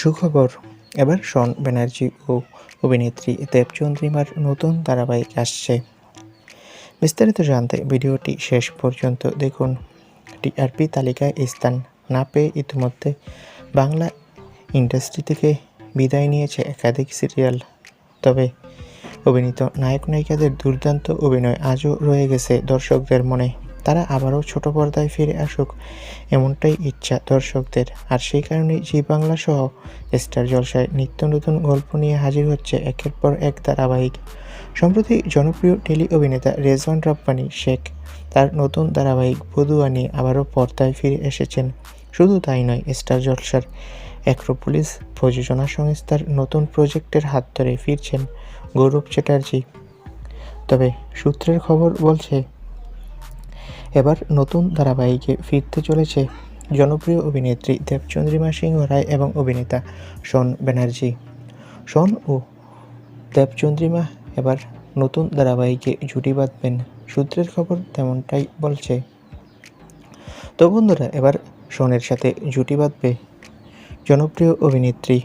সুখবর। এবার শন ব্যানার্জি ও অভিনেত্রী দেবচন্দ্রিমার নতুন ধারাবাহিক আসছে। বিস্তারিত জানতে ভিডিওটি শেষ পর্যন্ত দেখুন। টিআরপি তালিকায় স্থান না পেয়ে ইতিমধ্যে বাংলা ইন্ডাস্ট্রি থেকে বিদায় নিয়েছে একাধিক সিরিয়াল। তবে অভিনীত নায়ক নায়িকাদের দুর্দান্ত অভিনয় আজও রয়ে গেছে দর্শকদের মনে। তারা আবারও ছোট পর্দায় ফিরে আসুক, এমনটাই ইচ্ছা দর্শকদের। আর সেই কারণেই জি বাংলা সহ স্টার জলসায় নিত্য নতুন গল্প নিয়ে হাজির হচ্ছে একের পর এক ধারাবাহিক। সম্প্রতি জনপ্রিয় টেলি অভিনেতা রেজওয়ান রাব্বানি, শেখ, তার নতুন ধারাবাহিক বধুয়া নিয়ে আবারও পর্দায় ফিরে এসেছেন। শুধু তাই নয়, স্টার জলসার অ্যাক্রোপোলিস প্রযোজনা সংস্থার নতুন প্রজেক্টের হাত ধরে ফিরছেন গৌরব চ্যাটার্জি। তবে সূত্রের খবর বলছে এবার নতুন ধারাবাহিকে ফিরতে চলেছে জনপ্রিয় অভিনেত্রী দেবচন্দ্রিমা সিংহ রায় এবং অভিনেতা শন ব্যানার্জি। শন ও দেবচন্দ্রিমা এবার নতুন ধারাবাহিকে জুটি বাঁধবেন, সূত্রের খবর তেমনটাই বলছে। তো বন্ধুরা, এবার শনের সাথে জুটি বাঁধবে জনপ্রিয় অভিনেত্রী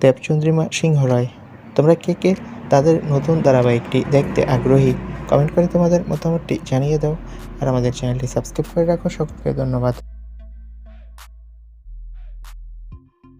দেবচন্দ্রিমা সিংহ রায়। তোমরা কে কে তাদের নতুন ধারাবাহিকটি দেখতে আগ্রহী? কমেন্ট করে তোমাদের মতামতটি জানিয়ে দাও আর আমাদের চ্যানেলটি সাবস্ক্রাইব করে রাখো। সকলকে ধন্যবাদ।